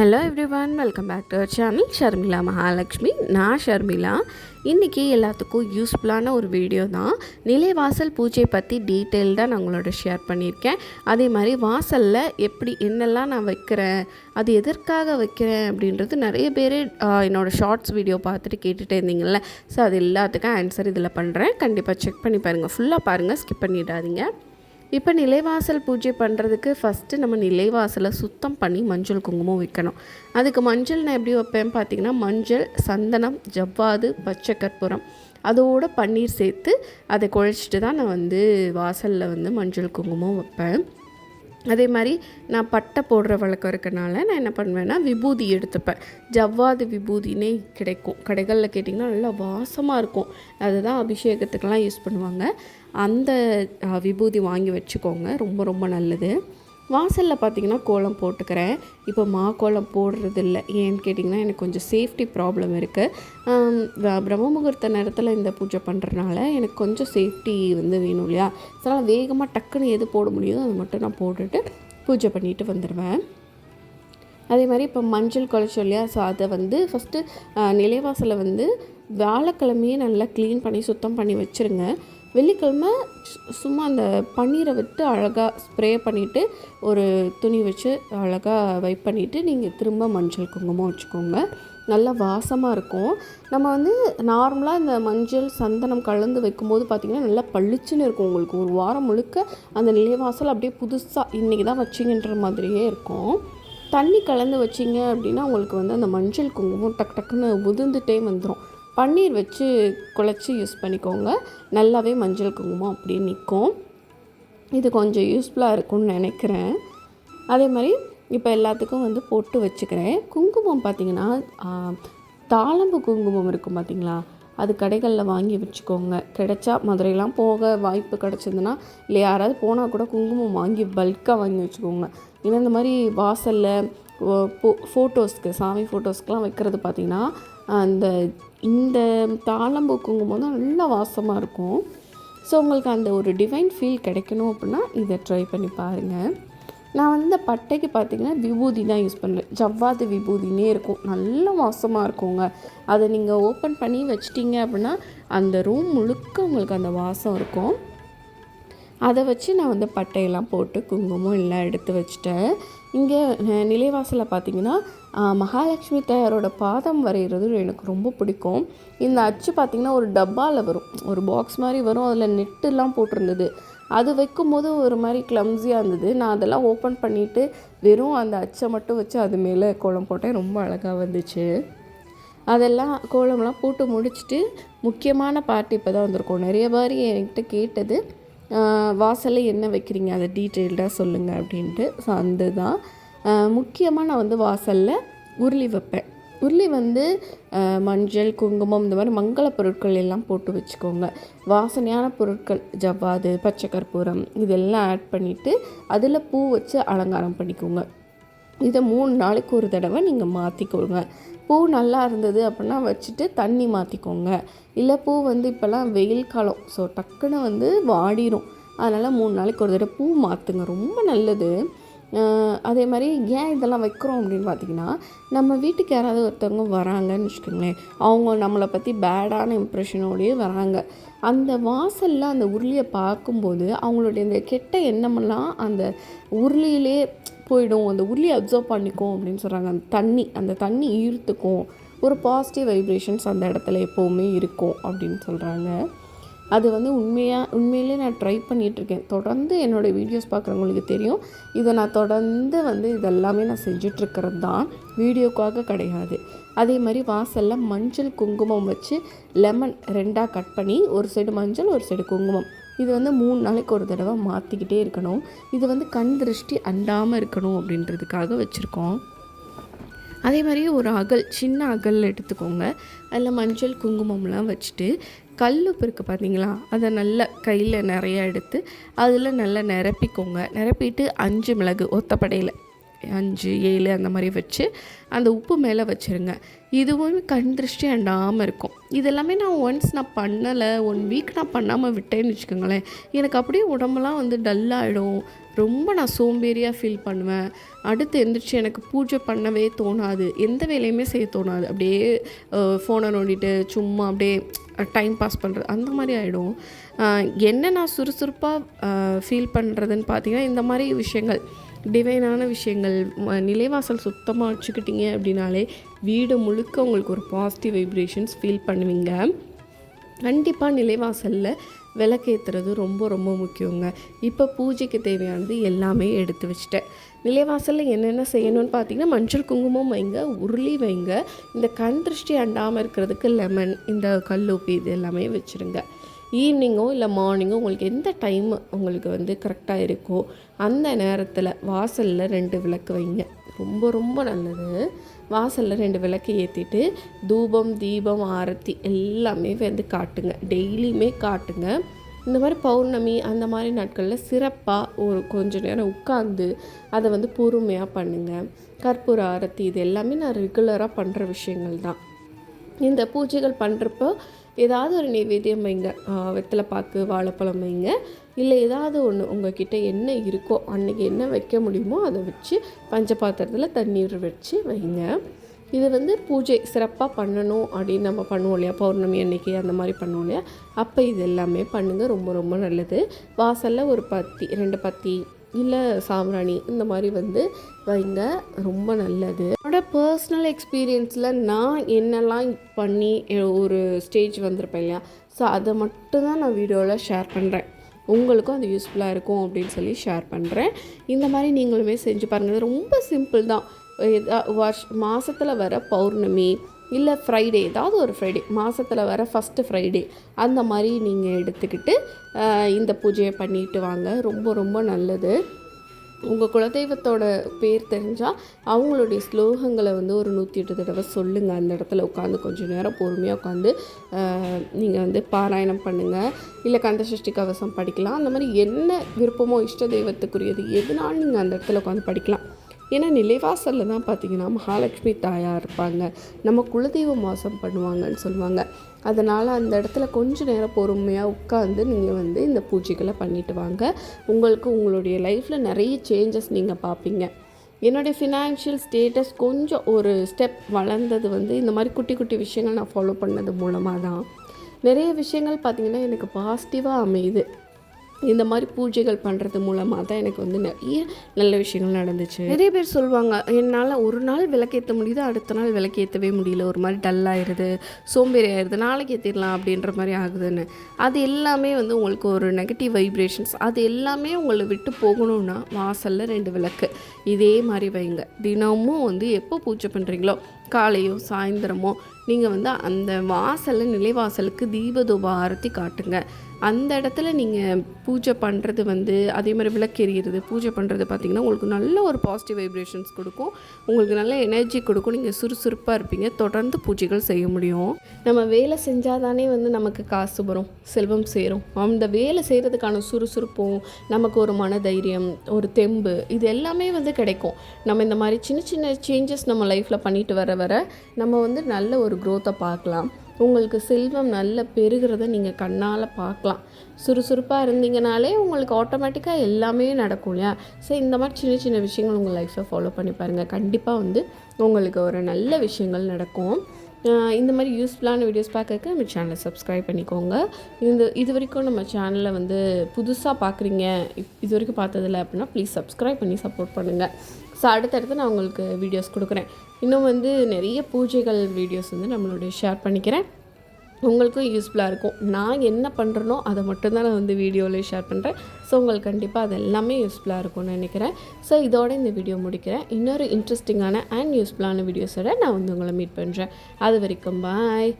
Hello everyone welcome back to our channel Sharmila Mahalakshmi நான் ஷர்மிளா இன்றைக்கி எல்லாத்துக்கும் யூஸ்ஃபுல்லான ஒரு வீடியோ தான். நிலைவாசல் பூஜை பற்றி டீட்டெயில்டாக நான் உங்களோட ஷேர் பண்ணியிருக்கேன். அதே மாதிரி வாசலில் எப்படி என்னெல்லாம் நான் வைக்கிறேன் அது எதற்காக வைக்கிறேன் அப்படின்றது நிறைய பேர் என்னோடய ஷார்ட்ஸ் வீடியோ பார்த்துட்டு கேட்டுகிட்டே இருந்தீங்கள்ல ஸோ அது எல்லாத்துக்கும் ஆன்சர் இதில் பண்ணுறேன் கண்டிப்பாக செக் பண்ணி பாருங்கள் ஃபுல்லாக பாருங்கள் ஸ்கிப் பண்ணிடாதீங்க. இப்போ நிலைவாசல் பூஜை பண்ணுறதுக்கு ஃபஸ்ட்டு நம்ம நிலைவாசலை சுத்தம் பண்ணி மஞ்சள் குங்குமம் வைக்கணும். அதுக்கு மஞ்சள் நான் எப்படி வைப்பேன் பார்த்தீங்கன்னா மஞ்சள் சந்தனம் ஜவ்வாது பச்சை கற்பூரம் அதோட பன்னீர் சேர்த்து அதை குழைச்சிட்டு தான் நான் வந்து வாசலில் வந்து மஞ்சள் குங்குமம் வைப்பேன். அதே மாதிரி நான் பட்டை போடுற வழக்கம் இருக்கனால நான் என்ன பண்ணுவேன்னா விபூதி எடுத்துப்பேன். ஜவ்வாது விபூதினே கிடைக்கும். கடைகளில் கேட்டிங்கன்னா நல்லா வாசமாக இருக்கும். அதுதான் அபிஷேகத்துக்கெலாம் யூஸ் பண்ணுவாங்க. அந்த விபூதி வாங்கி வச்சுக்கோங்க. ரொம்ப ரொம்ப நல்லது. வாசலில் பார்த்தீங்கன்னா கோலம் போட்டுக்கிறேன். இப்போ மா கோலம் போடுறது இல்லை ஏன்னு கேட்டிங்கன்னா எனக்கு கொஞ்சம் சேஃப்டி ப்ராப்ளம் இருக்குது பிரம்ம முகூர்த்த நேரத்தில் இந்த பூஜை பண்ணுறனால எனக்கு கொஞ்சம் சேஃப்டி வந்து வேணும் இல்லையா? அதனால் வேகமாக டக்குன்னு எது போட முடியுதோ அதை மட்டும் நான் போட்டுட்டு பூஜை பண்ணிட்டு வந்துடுவேன் அதே மாதிரி இப்போ மஞ்சள் குழைச்சோம் இல்லையா? ஸோ அதை வந்து ஃபஸ்ட்டு நிலைவாசலை வந்து வியாழக்கிழமையே நல்லா க்ளீன் பண்ணி சுத்தம் பண்ணி வச்சுருங்க. வெள்ளிக்கிழமை சு- சும்மா அந்த பன்னீரை விட்டு அழகாக ஸ்ப்ரே பண்ணிவிட்டு ஒரு துணி வச்சு அழகாக வைப் பண்ணிவிட்டு நீங்கள் திரும்ப மஞ்சள் குங்குமம் வச்சுக்கோங்க. நல்லா வாசமாக இருக்கும். நம்ம வந்து நார்மலாக இந்த மஞ்சள் சந்தனம் கலந்து வைக்கும்போது பார்த்திங்கன்னா நல்லா பளிச்சுன்னு இருக்கும் உங்களுக்கு. ஒரு வாரம் முழுக்க அந்த நிலைவாசல் அப்படியே புதுசாக இன்றைக்கி தான் வச்சிங்கன்ற மாதிரியே இருக்கும். தண்ணி கலந்து வச்சிங்க அப்படின்னா உங்களுக்கு வந்து அந்த மஞ்சள் குங்குமம் டக் டக்குன்னு உதிர்ந்துட்டே வந்துடும் பன்னீர் வச்சு குழச்சி யூஸ் பண்ணிக்கோங்க. நல்லாவே மஞ்சள் குங்குமம் அப்படியே நிற்கும் இது கொஞ்சம் யூஸ்ஃபுல்லாக இருக்கும்னு நினைக்கிறேன். அதே மாதிரி இப்போ எல்லாத்துக்கும் வந்து பொட்டு வச்சுக்கிறேன். குங்குமம் பார்த்திங்கன்னா தாளம்பு குங்குமம் இருக்கும் பார்த்தீங்களா அது கடைகளில் வாங்கி வச்சுக்கோங்க. கிடைச்சா மதுரையெல்லாம் போக வாய்ப்பு கிடச்சிதுன்னா இல்லை யாராவது போனால் கூட குங்குமம் வாங்கி பல்காக வாங்கி வச்சுக்கோங்க. ஏன்னா இந்த மாதிரி வாசலில் ஃபோட்டோஸ்க்கு சாமி ஃபோட்டோஸ்க்கெலாம் வைக்கிறது பார்த்திங்கன்னா அந்த இந்த தாளம் பூக்குங்கும் போது நல்லா வாசமாக இருக்கும். ஸோ உங்களுக்கு அந்த ஒரு டிவைன் ஃபீல் கிடைக்கணும் அப்படின்னா இதை ட்ரை பண்ணி பாருங்கள் நான் வந்து இந்த பட்டைக்கு பார்த்தீங்கன்னா விபூதி தான் யூஸ் பண்ணுறேன் ஜவ்வாது விபூதினே இருக்கும். நல்ல வாசமாக இருக்குங்க. அதை நீங்கள் ஓப்பன் பண்ணி வச்சிட்டிங்க அப்படின்னா அந்த ரூம் முழுக்க உங்களுக்கு அந்த வாசம் இருக்கும். அதை வச்சு நான் வந்து பட்டையெல்லாம் போட்டு குங்குமம் எல்லாம் எடுத்து வச்சுட்டேன். இங்கே நிலைவாசலில் பார்த்தீங்கன்னா மகாலட்சுமி தாயாரோட பாதம் வரைகிறது எனக்கு ரொம்ப பிடிக்கும். இந்த அச்சு பார்த்திங்கன்னா ஒரு டப்பாவில் வரும். ஒரு பாக்ஸ் மாதிரி வரும். அதில் நெட்டுலாம் போட்டிருந்தது. அது வைக்கும்போது ஒரு மாதிரி கிளம்ஸியாக இருந்தது. நான் அதெல்லாம் ஓப்பன் பண்ணிவிட்டு வெறும் அந்த அச்சை மட்டும் வச்சு அது மேலே கோலம் போட்டேன். ரொம்ப அழகாக வந்துச்சு. அதெல்லாம் கோலம்லாம் போட்டு முடிச்சுட்டு முக்கியமான பார்ட்டி இப்போ தான் வந்திருக்கோம். நிறைய பாரி என்கிட்ட கேட்டது. வாசலில் என்ன வைக்கிறீங்க? அதை டீட்டெயில்டாக சொல்லுங்கள் அப்படின்ட்டு. ஸோ அந்த தான் முக்கியமாக நான் வந்து வாசலில் உருளி வைப்பேன். உருளி வந்து மஞ்சள் குங்குமம் இந்த மாதிரி மங்கள பொருட்கள் எல்லாம் போட்டு வச்சுக்கோங்க. வாசனையான பொருட்கள் ஜவ்வாது பச்சை கற்பூரம் இதெல்லாம் ஆட் பண்ணிவிட்டு அதில் பூ வச்சு அலங்காரம் பண்ணிக்கோங்க. இதை மூணு நாளைக்கு ஒரு தடவை நீங்கள் மாற்றிக்கோங்க பூ நல்லா இருந்தது அப்படின்னா வச்சுட்டு தண்ணி மாற்றிக்கோங்க இல்லை பூ வந்து இப்போல்லாம் வெயில் காலம் ஸோ டக்குன்னு வந்து வாடிரும். அதனால் மூணு நாளைக்கு ஒரு தடவை பூ மாற்றுங்க ரொம்ப நல்லது. அதே மாதிரி ஏன் இதெல்லாம் வைக்கிறோம் அப்படின்னு பார்த்தீங்கன்னா நம்ம வீட்டுக்கு யாராவது ஒருத்தவங்க வராங்கன்னு வச்சுக்கோங்களேன். அவங்க நம்மளை பற்றி பேடான இம்ப்ரெஷனோடயே வராங்க. அந்த வாசலில் அந்த உருளியை பார்க்கும்போது அவங்களுடைய இந்த கெட்ட எண்ணமெல்லாம் அந்த உருளியிலே போயிடும் அந்த உருளியை அப்சர்வ் பண்ணிக்கும் அப்படின்னு சொல்கிறாங்க அந்த தண்ணி அந்த தண்ணி ஈர்த்துக்கும். ஒரு பாசிட்டிவ் வைப்ரேஷன்ஸ் அந்த இடத்துல எப்போவுமே இருக்கும் அப்படின்னு சொல்கிறாங்க அது வந்து உண்மையாக உண்மையிலே நான் ட்ரை பண்ணிகிட்ருக்கேன் தொடர்ந்து என்னோடய வீடியோஸ் பார்க்குறவங்களுக்கு தெரியும். இதை நான் தொடர்ந்து வந்து இதெல்லாமே நான் செஞ்சிட்ருக்கிறது தான் வீடியோக்காக கிடையாது. அதே மாதிரி வாசலில் மஞ்சள் குங்குமம் வச்சு லெமன் ரெண்டாக கட் பண்ணி ஒரு சைடு மஞ்சள் ஒரு சைடு குங்குமம். இது வந்து மூணு நாளைக்கு ஒரு தடவை மாற்றிக்கிட்டே இருக்கணும். இது வந்து கண் திருஷ்டி அண்டாமல் இருக்கணும் அப்படின்றதுக்காக வச்சுருக்கோம். அதே மாதிரி ஒரு அகல் சின்ன அகல் எடுத்துக்கோங்க. அதில் மஞ்சள் குங்குமம்லாம் வச்சுட்டு கல்லுப்பு இருக்குது பார்த்தீங்களா? அதை நல்லா கையில் நிறையா எடுத்து அதில் நல்லா நிரப்பிக்கோங்க. நிரப்பிட்டு அஞ்சு மிளகு ஒத்தப்படையில். அஞ்சு ஏழு அந்த மாதிரி வச்சு அந்த உப்பு மேலே வச்சுருங்க. இதுவும் கண் திருஷ்டி அண்டாமல் இருக்கும். இதெல்லாமே நான் ஒன்ஸ் நான் பண்ணலை ஒன் வீக் நான் பண்ணாமல் விட்டேன்னு வச்சுக்கோங்களேன். எனக்கு அப்படியே உடம்புலாம் வந்து டல்லாகிடும் ரொம்ப நான் சோம்பேறியாக ஃபீல் பண்ணுவேன். அடுத்து எந்திரிச்சு எனக்கு பூஜை பண்ணவே தோணாது. எந்த வேலையுமே செய்ய தோணாது. அப்படியே ஃபோனை நோண்டிட்டு சும்மா அப்படியே டைம் பாஸ் பண்ணுறது அந்த மாதிரி ஆகிடும் என்ன நான் சுறுசுறுப்பாக ஃபீல் பண்ணுறதுன்னு பார்த்தீங்கன்னா இந்த மாதிரி விஷயங்கள். டிவைனான விஷயங்கள் ம- நிலைவாசல் சுத்தமாக வச்சுக்கிட்டீங்க அப்படின்னாலே வீடு முழுக்க உங்களுக்கு ஒரு பாசிட்டிவ் வைப்ரேஷன்ஸ் ஃபீல் பண்ணுவீங்க. கண்டிப்பாக நிலைவாசலில் விளக்கேற்றுறது ரொம்ப ரொம்ப முக்கியங்க. இப்போ பூஜைக்கு தேவையானது எல்லாமே எடுத்து வச்சுட்டேன். நிலைவாசலில் என்னென்ன செய்யணும்னு பார்த்தீங்கன்னா மஞ்சள் குங்குமம் வைங்க உருளி வைங்க இந்த கண் திருஷ்டி அண்டாமல் இருக்கிறதுக்கு லெமன் இந்த கல்லுப்பு இது எல்லாமே வச்சுருங்க. ஈவினிங்கோ இல்லை மார்னிங்கோ உங்களுக்கு எந்த டைம் உங்களுக்கு வந்து கரெக்டாக இருக்கோ அந்த நேரத்தில் வாசலில் ரெண்டு விளக்கு வைங்க. ரொம்ப ரொம்ப நல்லது. வாசலில் ரெண்டு விளக்கு ஏற்றிட்டு தூபம் தீபம் ஆரத்தி எல்லாமே வந்து காட்டுங்க. டெய்லியுமே காட்டுங்க. இந்த மாதிரி பௌர்ணமி அந்த மாதிரி நாட்களில் சிறப்பாக ஒரு கொஞ்ச நேரம் உட்காந்து அதை வந்து பொறுமையாக பண்ணுங்கள் கற்பூர ஆரத்தி இது எல்லாமே நான் ரெகுலராக பண்ணுற விஷயங்கள் தான். இந்த பூஜைகள் பண்ணுறப்போ ஏதாவது ஒரு நைவேத்தியம் வைங்க. வெத்தலைப்பாக்கு வெத்தலை பாக்கு வாழைப்பழம் வைங்க. இல்லை ஏதாவது ஒன்று உங்ககிட்ட என்ன இருக்கோ அன்றைக்கி என்ன வைக்க முடியுமோ அதை வச்சு பஞ்ச பாத்திரத்தில் தண்ணீர் வச்சு வைங்க. இது வந்து பூஜை சிறப்பாக பண்ணணும் அப்படின்னு நம்ம பண்ணுவோம் இல்லையா? பௌர்ணமி அன்னைக்கு அந்த மாதிரி பண்ணுவோம் இல்லையா? அப்போ இது எல்லாமே பண்ணுங்கள் ரொம்ப ரொம்ப நல்லது. வாசலில் ஒரு பத்தி ரெண்டு பத்தி இல்லை சாம்பிராணி இந்த மாதிரி வந்து வைங்க. ரொம்ப நல்லது. என்னோட பர்சனல் எக்ஸ்பீரியன்ஸில் நான் என்னெல்லாம் பண்ணி ஒரு ஸ்டேஜ் வந்திருப்பேன் இல்லையா? ஸோ அதை மட்டும்தான் நான் வீடியோவில் ஷேர் பண்ணுறேன் உங்களுக்கும் அது யூஸ்ஃபுல்லாக இருக்கும் அப்படின்னு சொல்லி ஷேர் பண்ணுறேன் இந்த மாதிரி நீங்களுமே செஞ்சு பாருங்கள் ரொம்ப சிம்பிள் தான். எதா வருஷ மாதத்தில் வர பௌர்ணமி இல்லை ஃப்ரைடே ஏதாவது ஒரு ஃப்ரைடே மாதத்தில் வர ஃபஸ்ட்டு ஃப்ரைடே அந்த மாதிரி நீங்கள் எடுத்துக்கிட்டு இந்த பூஜையை பண்ணிட்டு வாங்க. ரொம்ப ரொம்ப நல்லது. உங்கள் குலதெய்வத்தோட பேர் தெரிஞ்சால் அவங்களுடைய ஸ்லோகங்களை வந்து ஒரு நூற்றி எட்டு தடவை சொல்லுங்கள் அந்த இடத்துல உட்காந்து கொஞ்சம் நேரம் பொறுமையாக உட்காந்து நீங்கள் வந்து பாராயணம் பண்ணுங்கள் இல்லை கந்தசஷ்டி கவசம் படிக்கலாம். அந்த மாதிரி என்ன விருப்பமோ இஷ்ட தெய்வத்துக்குரியது எதுனாலும் நீங்கள் அந்த இடத்துல உட்காந்து படிக்கலாம். ஏன்னா நிலைவாசலில் தான் பார்த்தீங்கன்னா மகாலட்சுமி தாயாக இருப்பாங்க. நம்ம குலதெய்வம் வாசம் பண்ணுவாங்கன்னு சொல்லுவாங்க. அதனால் அந்த இடத்துல கொஞ்ச நேரம் பொறுமையாக உட்காந்து நீங்கள் வந்து இந்த பூஜைகளை பண்ணிட்டு வாங்க. உங்களுக்கு உங்களுடைய லைஃப்பில் நிறைய சேஞ்சஸ் நீங்கள் பார்ப்பீங்க. என்னுடைய ஃபினான்ஷியல் ஸ்டேட்டஸ் கொஞ்சம் ஒரு ஸ்டெப் வளர்ந்தது வந்து இந்த மாதிரி குட்டி குட்டி விஷயங்கள் நான் ஃபாலோ பண்ணது மூலமாக தான் நிறைய விஷயங்கள் பார்த்திங்கன்னா எனக்கு பாசிட்டிவாக அமையுது. இந்த மாதிரி பூஜைகள் பண்ணுறது மூலமாக தான் எனக்கு வந்து நிறைய நல்ல விஷயங்கள் நடந்துச்சு. நிறைய பேர் சொல்லுவாங்க என்னால் ஒரு நாள் விளக்கேற்ற முடியுது? அடுத்த நாள் விளக்கேற்றவே முடியல. ஒரு மாதிரி டல்லாயிருது சோம்பேறி ஆயிடுது நாளைக்கு ஏற்றிடலாம் அப்படின்ற மாதிரி ஆகுதுன்னு. அது எல்லாமே வந்து உங்களுக்கு ஒரு நெகட்டிவ் வைப்ரேஷன்ஸ் அது எல்லாமே உங்களை விட்டு போகணும்னா வாசலில் ரெண்டு விளக்கு. இதே மாதிரி வைங்க. தினமும் வந்து எப்போ பூஜை பண்ணுறீங்களோ காலையோ சாயந்தரமோ நீங்கள் வந்து அந்த வாசலில் நிலைவாசலுக்கு தீபதூப ஆரத்தி காட்டுங்க. அந்த இடத்துல நீங்கள் பூஜை பண்ணுறது வந்து அதே மாதிரி விளக்கு எரியிறது பூஜை பண்ணுறது பார்த்திங்கன்னா உங்களுக்கு நல்ல ஒரு பாசிட்டிவ் வைப்ரேஷன்ஸ் கொடுக்கும். உங்களுக்கு நல்ல எனர்ஜி கொடுக்கும். நீங்கள் சுறுசுறுப்பாக இருப்பீங்க. தொடர்ந்து பூஜைகள் செய்ய முடியும். நம்ம வேலை செஞ்சால் தானே வந்து நமக்கு காசு வரும் செல்வம் சேரும். அந்த வேலை செய்கிறதுக்கான சுறுசுறுப்பும் நமக்கு ஒரு மனதைரியம் ஒரு தெம்பு இது எல்லாமே வந்து கிடைக்கும். நம்ம இந்த மாதிரி சின்ன சின்ன சேஞ்சஸ் நம்ம லைஃப்பில் பண்ணிட்டு வர வர நம்ம வந்து நல்ல ஒரு க்ரோத்தை பார்க்கலாம். உங்களுக்கு செல்வம் நல்ல பெருகிறத நீங்கள் கண்ணால் பார்க்கலாம். சுறுசுறுப்பாக இருந்தீங்கனாலே உங்களுக்கு ஆட்டோமேட்டிக்காக எல்லாமே நடக்கும் இல்லையா? ஸோ இந்த மாதிரி சின்ன சின்ன விஷயங்கள் உங்கள் லைஃப்பில் ஃபாலோ பண்ணி பாருங்கள் கண்டிப்பாக வந்து உங்களுக்கு ஒரு நல்ல விஷயங்கள் நடக்கும். இந்த மாதிரி யூஸ்ஃபுல்லான வீடியோஸ் பார்க்கறதுக்கு நம்ம சேனலை சப்ஸ்கிரைப் பண்ணிக்கோங்க. இந்த இது வரைக்கும் நம்ம சேனலை வந்து புதுசாக பார்க்குறீங்க இப்- இது வரைக்கும் பார்த்ததில்ல அப்படின்னா ப்ளீஸ் சப்ஸ்கிரைப் பண்ணி சப்போர்ட் பண்ணுங்கள் ஸோ அடுத்தடுத்து நான் உங்களுக்கு வீடியோஸ் கொடுக்குறேன். இன்னும் வந்து நிறைய பூஜைகள் வீடியோஸ் வந்து நம்மளுடைய ஷேர் பண்ணிக்கிறேன். உங்களுக்கும் யூஸ்ஃபுல்லாக இருக்கும். நான் என்ன பண்ணுறனோ அதை மட்டும்தான் நான் வந்து வீடியோவில் ஷேர் பண்ணுறேன் ஸோ உங்களுக்கு கண்டிப்பாக அது எல்லாமே யூஸ்ஃபுல்லாக இருக்கும்னு நினைக்கிறேன். ஸோ இதோட இந்த வீடியோ முடிக்கிறேன். இன்னொரு இன்ட்ரெஸ்டிங்கான அண்ட் யூஸ்ஃபுல்லான வீடியோஸோட நான் வந்து உங்களை மீட் பண்ணுறேன் அது வரைக்கும் பாய்